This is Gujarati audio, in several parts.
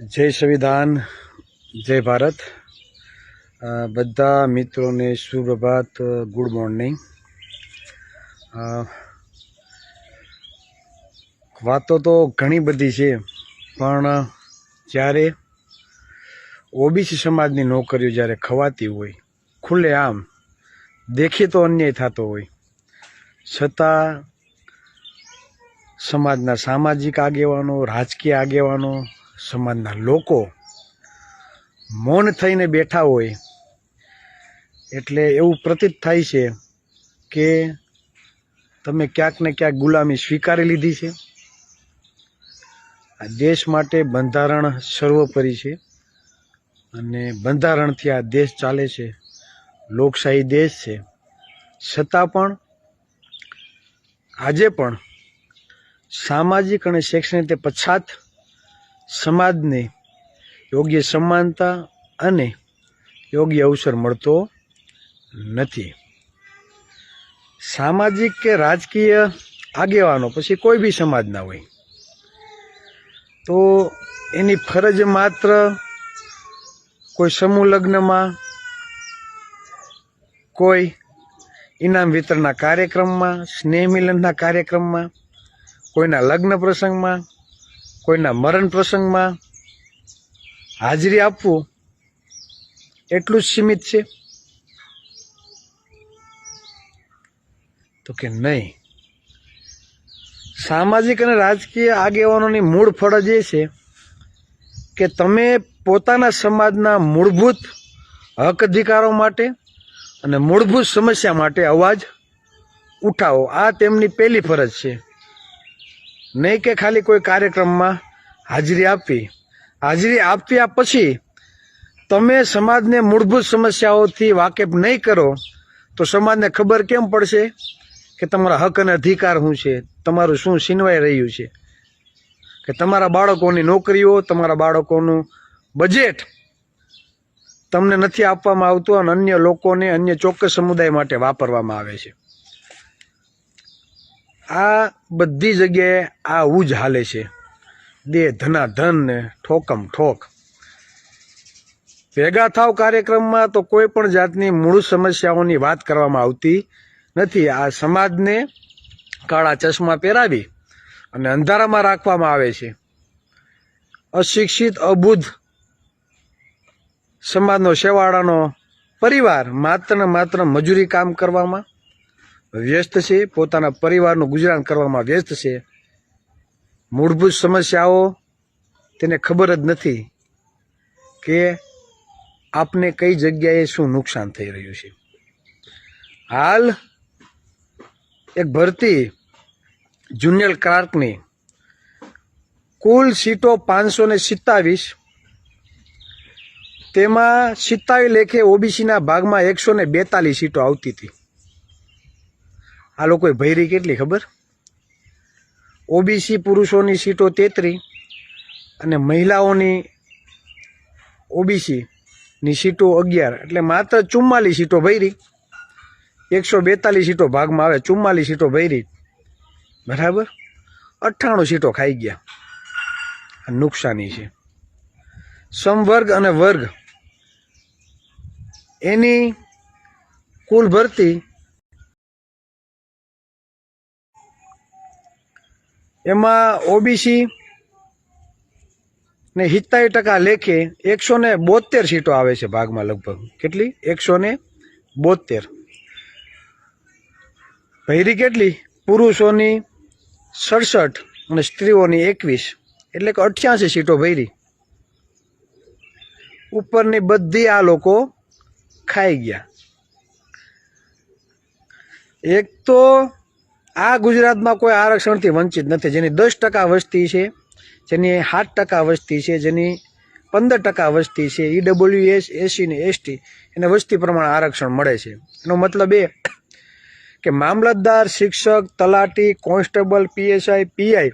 જય સંવિધાન, જય ભારત. બધા મિત્રોને સુપ્રભાત ગુડ મોર્નિંગ. વાતો તો ઘણી બધી છે, પણ જ્યારે ઓબીસી સમાજની નોકરીઓ જ્યારે ખવાતી હોય, ખુલ્લે આમ દેખીતો અન્યાય થતો હોય. છતાં સમાજના સામાજિક આગેવાનો, રાજકીય આગેવાનો સમાજના લોકો મૌન થઈને બેઠા હોય, એટલે એવું પ્રતીત થાય છે કે તમે ક્યાંક ને ક્યાંક ગુલામી સ્વીકારી લીધી છે. આ દેશ માટે બંધારણ સર્વોપરી છે અને બંધારણથી આ દેશ ચાલે છે. લોકશાહી દેશ છે. છતાં પણ આજે પણ સામાજિક અને શૈક્ષણિક પછાત સમાજને યોગ્ય સમાનતા અને યોગ્ય અવસર મળતો નથી. સામાજિક કે રાજકીય આગેવાનો પછી કોઈ બી સમાજના હોય, તો એની ફરજ માત્ર કોઈ સમૂહ લગ્નમાં, કોઈ ઇનામ વિતરણના કાર્યક્રમમાં, સ્નેહ મિલનના કાર્યક્રમમાં, કોઈના લગ્ન પ્રસંગમાં કોઈના મરણ પ્રસંગમાં હાજરી આપવું એટલું જ સીમિત છે? તો કે નહીં. સામાજિક અને રાજકીય આગેવાનોની મૂળ ફરજ એ છે કે તમે પોતાના સમાજના મૂળભૂત હક અધિકારો માટે અને મૂળભૂત સમસ્યા માટે અવાજ ઉઠાવો. આ તેમની પહેલી ફરજ છે. નહીં કે ખાલી કોઈ કાર્યક્રમમાં હાજરી આપવી. હાજરી આપ્યા પછી તમે સમાજને મૂળભૂત સમસ્યાઓથી વાકેફ નહીં કરો, તો સમાજને ખબર કેમ પડશે કે તમારા હક અને અધિકાર શું છે? તમારું શું છીનવાઈ રહ્યું છે? કે તમારા બાળકોની નોકરીઓ, તમારા બાળકોનું બજેટ તમને નથી આપવામાં આવતું અને અન્ય લોકોને અન્ય ચોક્કસ સમુદાય માટે વાપરવામાં આવે છે. આ બધી જગ્યાએ આવું જ હાલે છે. દે ધના ધન ને ઠોકમ ઠોક. ભેગા થાવ કાર્યક્રમમાં તો કોઈ પણ જાતની મૂળ સમસ્યાઓની વાત કરવામાં આવતી નથી. આ સમાજને કાળા ચશ્મા પહેરાવી અને અંધારામાં રાખવામાં આવે છે. અશિક્ષિત અબુદ્ધ સમાજનો શેવાળાનો પરિવાર માત્ર ને માત્ર મજૂરી કામ કરવામાં વ્યસ્ત છે, પોતાના પરિવારનું ગુજરાન કરવામાં વ્યસ્ત છે. મૂળભૂત સમસ્યાઓ તેને ખબર જ નથી કે આપને કઈ જગ્યાએ શું નુકસાન થઈ રહ્યું છે. હાલ એક ભરતી જુનિયર ક્લાર્કની કુલ સીટો પાંચસો ને સિત્તાવીસ. તેમાં સિત્તાવીસ લેખે ઓબીસીના ભાગમાં એકસો ને બેતાલીસ સીટો આવતી હતી. આ લોકોએ ભૈરી કેટલી ખબર? ઓબીસી પુરુષોની સીટો તેત્રી અને મહિલાઓની ઓબીસીની સીટો અગિયાર. એટલે માત્ર ચુમ્માલીસ સીટો ભૈરી. એકસો બેતાલીસ સીટો ભાગમાં આવે, ચુમ્માલીસ સીટો ભૈરી. બરાબર? અઠ્ઠાણું સીટો ખાઈ ગયા. નુકસાની છે. સમવર્ગ અને વર્ગ. એની કુલ ભરતી એમાં ઓબીસી ને સિત્તાવીસ ટકા લેખે એકસો ને બોતેર સીટો આવે છે ભાગમાં લગભગ. કેટલી? એકસો ને બોતેર. ભૈરી કેટલી? પુરુષોની સડસઠ અને સ્ત્રીઓની એકવીસ. એટલે કે અઠ્યાસી સીટો ભૈરી. ઉપરની બધી આ લોકો ખાઈ ગયા. એક તો આ ગુજરાતમાં કોઈ આરક્ષણથી વંચિત નથી. જેની દસ ટકા વસ્તી છે, જેની સાત ટકા વસ્તી છે, જેની પંદર ટકા વસ્તી છે ઈડબ્લ્યુ એસ, એસી ને એસટી એને વસ્તી પ્રમાણે આરક્ષણ મળે છે. એનો મતલબ એ કે મામલતદાર, શિક્ષક, તલાટી, કોન્સ્ટેબલ, પીએસઆઈ, પીઆઈ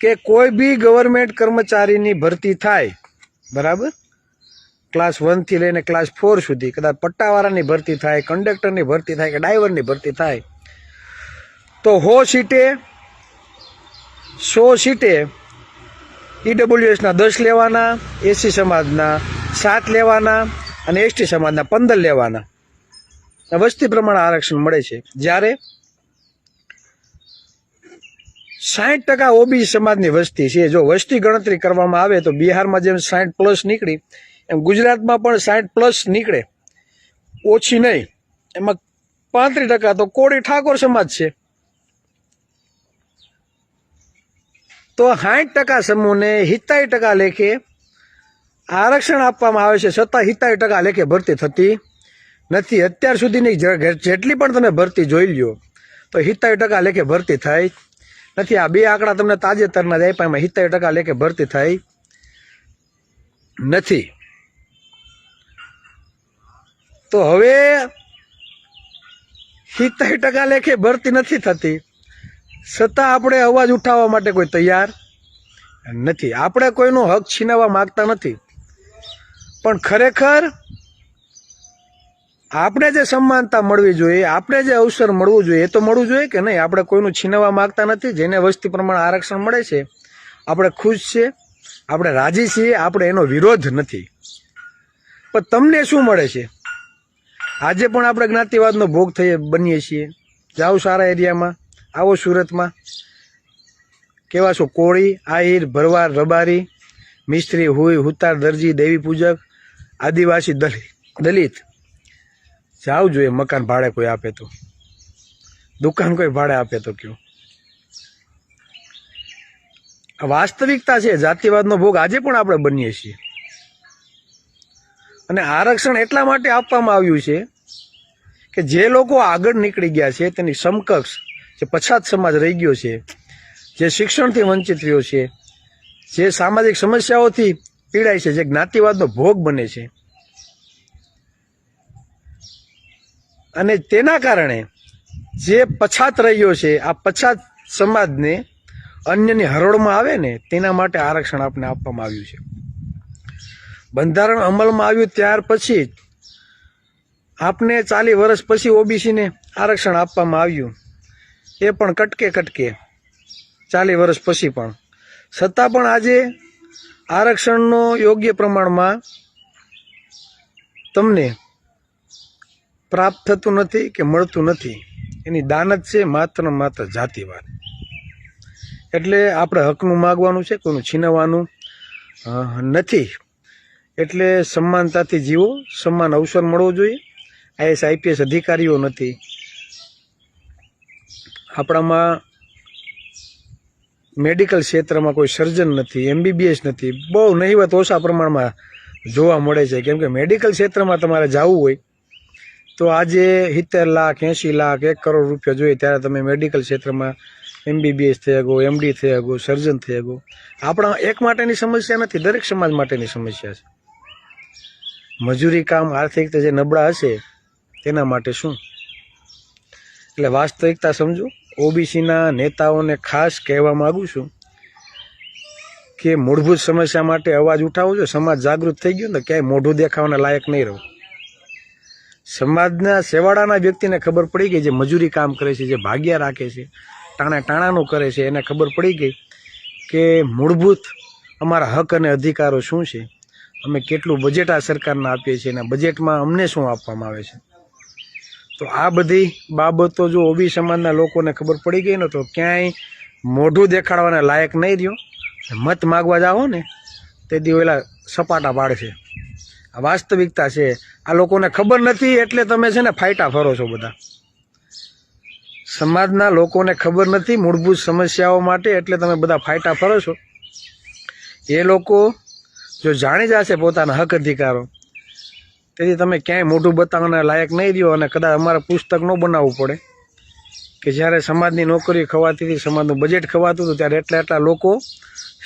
કે કોઈ બી ગવર્મેન્ટ કર્મચારીની ભરતી થાય, બરાબર? ક્લાસ વનથી લઈને ક્લાસ ફોર સુધી, કદાચ પટ્ટાવાળાની ભરતી થાય, કંડક્ટરની ભરતી થાય કે ડ્રાઈવરની ભરતી થાય તો હો સીટે, સો સીટે ઈડબ્લ્યુએસના દસ લેવાના, એસી સમાજના સાત લેવાના અને એસટી સમાજના પંદર લેવાના. વસ્તી પ્રમાણે આરક્ષણ મળે છે. જ્યારે સાઠ ટકા ઓબીસી સમાજની વસ્તી છે, જો વસ્તી ગણતરી કરવામાં આવે તો બિહારમાં જેમ સાઠ પ્લસ નીકળી, એમ ગુજરાતમાં પણ સાઠ પ્લસ નીકળે. ઓછી નહીં. એમાં પાંત્રીસ ટકા તો કોળી ઠાકોર સમાજ છે. તો સાઠ ટકા સમૂહને હિતાઈ ટકા લેખે આરક્ષણ આપવામાં આવે છે છતાં હિતાઈ ટકા લેખે ભરતી થતી નથી. અત્યાર સુધીની જેટલી પણ તમે ભરતી જોઈ લ્યો, તો હિતાઈ ટકા લેખે ભરતી થાય નથી. આ બે આંકડા તમને તાજેતરના જ આપ્યા, એમાં હિતાઈ ટકા લેખે ભરતી થાય નથી. તો હવે સિત્તેર ટકા લેખે ભરતી નથી થતી. છતાં આપણે અવાજ ઉઠાવવા માટે કોઈ તૈયાર નથી. આપણે કોઈનો હક છીનવવા માગતા નથી. પણ ખરેખર આપણે જે સમાનતા મળવી જોઈએ, આપણે જે અવસર મળવું જોઈએ, એ તો મળવું જોઈએ કે નહીં? આપણે કોઈનું છીનવવા માગતા નથી. જેને વસ્તી પ્રમાણે આરક્ષણ મળે છે, આપણે ખુશ છીએ, આપણે રાજી છીએ, આપણે એનો વિરોધ નથી. પણ તમને શું મળે છે? આજે પણ આપણે જ્ઞાતિવાદનો ભોગ થઈએ બનીએ છીએ. જાઓ સારા એરિયામાં. આવો સુરતમાં. કેવા છો? કોળી, આહિર ભરવાડ રબારી, મિસ્ત્રી, હુઈ, હુતાર, દરજી, દેવી પૂજક, આદિવાસી દલિત દલિત. જાવ જોઈએ મકાન ભાડે કોઈ આપે તો. દુકાન કોઈ ભાડે આપે તો કયો. વાસ્તવિકતા છે, જાતિવાદનો ભોગ આજે પણ આપણે બનીએ છીએ. અને આરક્ષણ એટલા માટે આપવામાં આવ્યું છે કે જે લોકો આગળ નીકળી ગયા છે તેની સમકક્ષ જે પછાત સમાજ રહી ગયો છે, જે શિક્ષણથી વંચિત રહ્યો છે, જે સામાજિક સમસ્યાઓથી પીડાય છે, જે જ્ઞાતિવાદનો ભોગ બને છે. અને તેના કારણે જે પછાત રહ્યો છે, આ પછાત સમાજને અન્યની હરોળમાં આવે ને, તેના માટે આરક્ષણ આપણે આપવામાં આવ્યું છે. બંધારણ અમલમાં આવ્યું ત્યાર પછી આપને ચાલી વર્ષ પછી ઓબીસીને આરક્ષણ આપવામાં આવ્યું. એ પણ કટકે કટકે ચાલી વર્ષ પછી પણ. છતાં પણ આજે આરક્ષણનો યોગ્ય પ્રમાણમાં તમને પ્રાપ્ત થતું નથી કે મળતું નથી. એની દાનત છે માત્ર માત્ર જાતિવાદ. એટલે આપણે હકનું માગવાનું છે, કોઈનું છીનવવાનું નથી. એટલે સમાનતાથી જીવો, સમાન અવસર મળવો જોઈએ. આઈએસ આઈપીએસ અધિકારીઓ નથી. આપણામાં મેડિકલ ક્ષેત્રમાં કોઈ સર્જન નથી એમબીબીએસ નથી, બહુ નહીવત ઓછા પ્રમાણમાં જોવા મળે છે. કેમ કે મેડિકલ ક્ષેત્રમાં તમારે જવું હોય, તો આજે સિત્તેર લાખ, એંશી લાખ, એક કરોડ રૂપિયા જોઈએ ત્યારે તમે મેડિકલ ક્ષેત્રમાં એમબીબીએસ થઈ શકો એમડી થઈ શકો સર્જન થઈ શકો. આપણા એક માટેની સમસ્યા નથી, દરેક સમાજ માટેની સમસ્યા છે. મજૂરી કામ, આર્થિક રીતે જે નબળા હશે, તેના માટે શું? એટલે વાસ્તવિકતા સમજો. ઓબીસીના નેતાઓને ખાસ કહેવા માગું છું કે મૂળભૂત સમસ્યા માટે અવાજ ઉઠાવો છો સમાજ જાગૃત થઈ ગયો ને ક્યાંય મોઢું દેખાવાના લાયક નહીં રહો. સમાજના સેવાડાના વ્યક્તિને ખબર પડી ગઈ જે મજૂરી કામ કરે છે, જે ભાગ્યા રાખે છે, ટાણા ટાણાનું કરે છે, એને ખબર પડી ગઈ કે મૂળભૂત અમારા હક અને અધિકારો શું છે? અમે કેટલું બજેટ આ સરકારને આપીએ છીએ અને બજેટમાં અમને શું આપવામાં આવે છે? તો આ બધી બાબતો જો ઓબી સમાજના લોકોને ખબર પડી ગઈ ને તો ક્યાંય મોઢું દેખાડવાના લાયક નહીં રહ્યો. મત માગવા જાઓ ને, તે દી ઓલા સપાટા પાડશે. આ વાસ્તવિકતા છે. આ લોકોને ખબર નથી એટલે તમે છે ને ફાયટા ફરો છો બધા. સમાજના લોકોને ખબર નથી મૂળભૂત સમસ્યાઓ માટે એટલે તમે બધા ફાયટા ફરો છો. એ લોકો જો જાણી જશે પોતાના હક અધિકારો તેથી તમે ક્યાંય મોઢું બતાવવાના લાયક નહીં રહ્યો અને કદાચ અમારે પુસ્તક ન બનાવવું પડે. કે જ્યારે સમાજની નોકરી ખવાતી હતી, સમાજનું બજેટ ખવાતું હતું, ત્યારે એટલા એટલા લોકો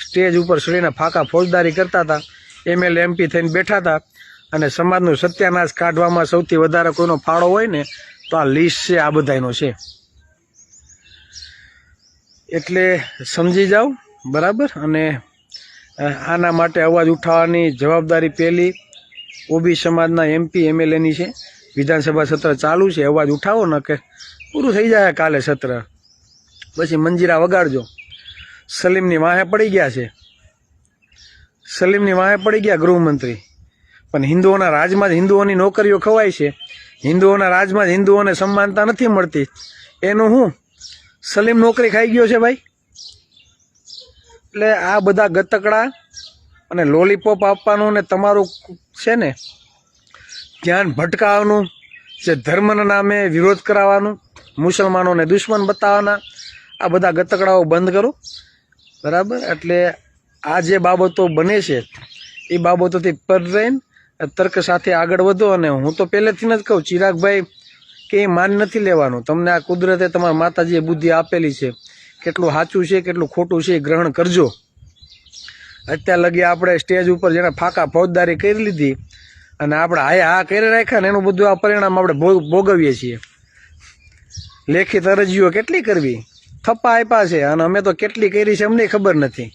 સ્ટેજ ઉપર ચડીને ફાંકા ફોજદારી કરતા હતા એમએલએ એમપી થઈને બેઠા હતા અને સમાજનું સત્યાનાશ કાઢવામાં સૌથી વધારે કોઈનો ફાળો હોય ને, તો આ લિસ્ટ છે, આ બધાનો છે. એટલે સમજી જાઓ, બરાબર? અને આના માટે અવાજ ઉઠાવવાની જવાબદારી પહેલી ઓબી સમાજના એમપી એમએલએની છે. વિધાનસભા સત્ર ચાલુ છે. અવાજ ઉઠાવો ને કે પૂરું થઈ જાય કાલે સત્ર. પછી મંજીરા વગાડજો. સલીમની વાહે પડી ગયા છે. સલીમની વાંહે પડી ગયા ગૃહમંત્રી. પણ હિન્દુઓના રાજમાં જ હિન્દુઓની નોકરીઓ ખવાય છે. હિન્દુઓના રાજમાં જ હિન્દુઓને સમાનતા નથી મળતી. એનું હું? સલીમ નોકરી ખાઈ ગયો છે ભાઈ. એટલે આ બધા ગતકડા અને લોલીપોપ આપવાનું ને તમારું છે ને? ધ્યાન ભટકાવવાનું, જે ધર્મના નામે વિરોધ કરાવવાનું, મુસલમાનોને દુશ્મન બતાવવાના, આ બધા ગતકડાઓ બંધ કરો. બરાબર? એટલે આ જે બાબતો બને છે, એ બાબતોથી પર રહીને તર્ક સાથે આગળ વધો અને હું તો પહેલેથી જ કહું, ચિરાગભાઈ કે એ માન નથી લેવાનું. તમને આ કુદરતે તમારા માતાજીએ બુદ્ધિ આપેલી છે. કેટલું સાચું છે, કેટલું ખોટું છે એ ગ્રહણ કરજો. અત્યાર લગી આપણે સ્ટેજ ઉપર જેને ફાકા ફોજદારી કરી લીધી અને આપણે હાય હા કરી રાખ્યા ને એનું બધું આ પરિણામ આપણે ભોગ- ભોગવીએ છીએ. લેખિત અરજીઓ કેટલી કરવી? થપ્પા આપ્યા છે અને અમે તો કેટલી કરી છે અમને ખબર નથી.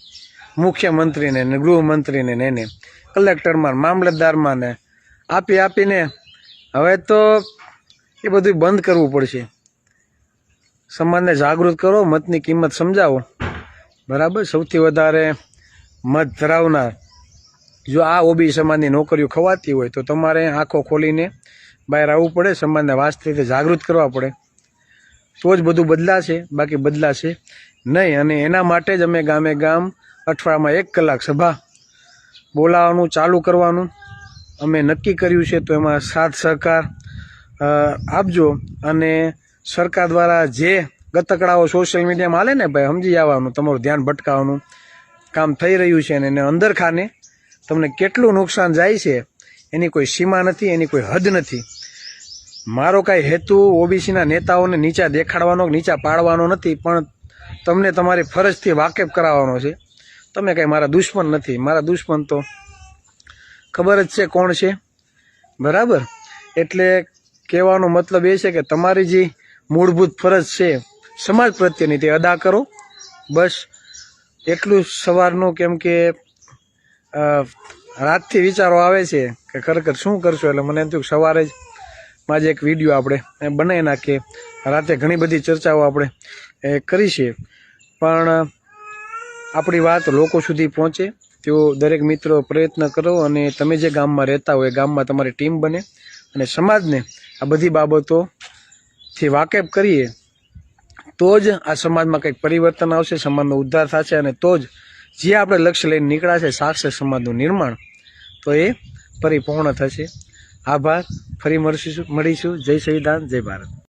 મુખ્યમંત્રીને ને ગૃહમંત્રીને ને એને, કલેક્ટરમાં મામલતદારમાં ને આપી આપીને હવે તો એ બધું બંધ કરવું પડશે. સમાજને જાગૃત કરો, મતની કિંમત સમજાવો. બરાબર? સૌથી વધારે મત ધરાવનાર. જો આ ઓબી સમાજની નોકરીઓ ખવાતી હોય તો તમારે આંખો ખોલીને બહાર આવવું પડે, સમાજને વાસ્તવિક રીતે જાગૃત કરવા પડે. તો જ બધું બદલાશે, બાકી બદલાશે નહીં. અને એના માટે જ અમે ગામે ગામ અઠવાડિયામાં એક કલાક સભા બોલાવવાનું, ચાલુ કરવાનું. અમે નક્કી કર્યું છે તો એમાં સાથ સહકાર આપજો. અને સરકાર દ્વારા જે ગતકડાઓ સોશિયલ મીડિયામાં હાલે ને ભાઈ, સમજી આવવાનું તમારું ધ્યાન ભટકાવવાનું. કામ થઈ રહ્યું છે અને એને અંદર ખાને તમને કેટલું નુકસાન જાય છે, એની કોઈ સીમા નથી, એની કોઈ હદ નથી. મારો કાંઈ હેતુ ઓબીસીના નેતાઓને નીચા દેખાડવાનો નીચા પાડવાનો નથી, પણ તમને તમારી ફરજથી વાકેફ કરાવવાનો છે. તમે કાંઈ મારા દુશ્મન નથી. મારા દુશ્મન તો ખબર જ છે કોણ છે. બરાબર? એટલે કહેવાનો મતલબ એ છે કે તમારી જે મૂળભૂત ફરજ છે, સમાજ પ્રત્યેની તે અદા કરો. બસ એટલું સવારનું કેમ કે રાતથી વિચારો આવે છે કે ખરેખર શું કરશો? એટલે મને એમ થયું સવારે જ માજે એક વીડિયો આપણે એ બનાવી નાખીએ. રાતે ઘણી બધી ચર્ચાઓ આપણે, એ, કરી છે. પણ, આપણી વાત લોકો સુધી પહોંચે. તેઓ દરેક મિત્રો પ્રયત્ન કરો અને તમે જે ગામમાં રહેતા હોય, એ ગામમાં તમારી ટીમ બને અને સમાજને આ બધી બાબતોથી વાકેફ કરીએ. તો જ આ સમાજમાં કંઈક પરિવર્તન આવશે સમાજનો ઉદ્ધાર થશે અને તો જ જે આપણે લક્ષ્ય લઈને નીકળ્યા છે, સાક્ષર સમાજનું નિર્માણ, તો એ પરિપૂર્ણ થશે. આભાર. ફરી મળીશું મળીશું. જય સંવિધાન જય ભારત.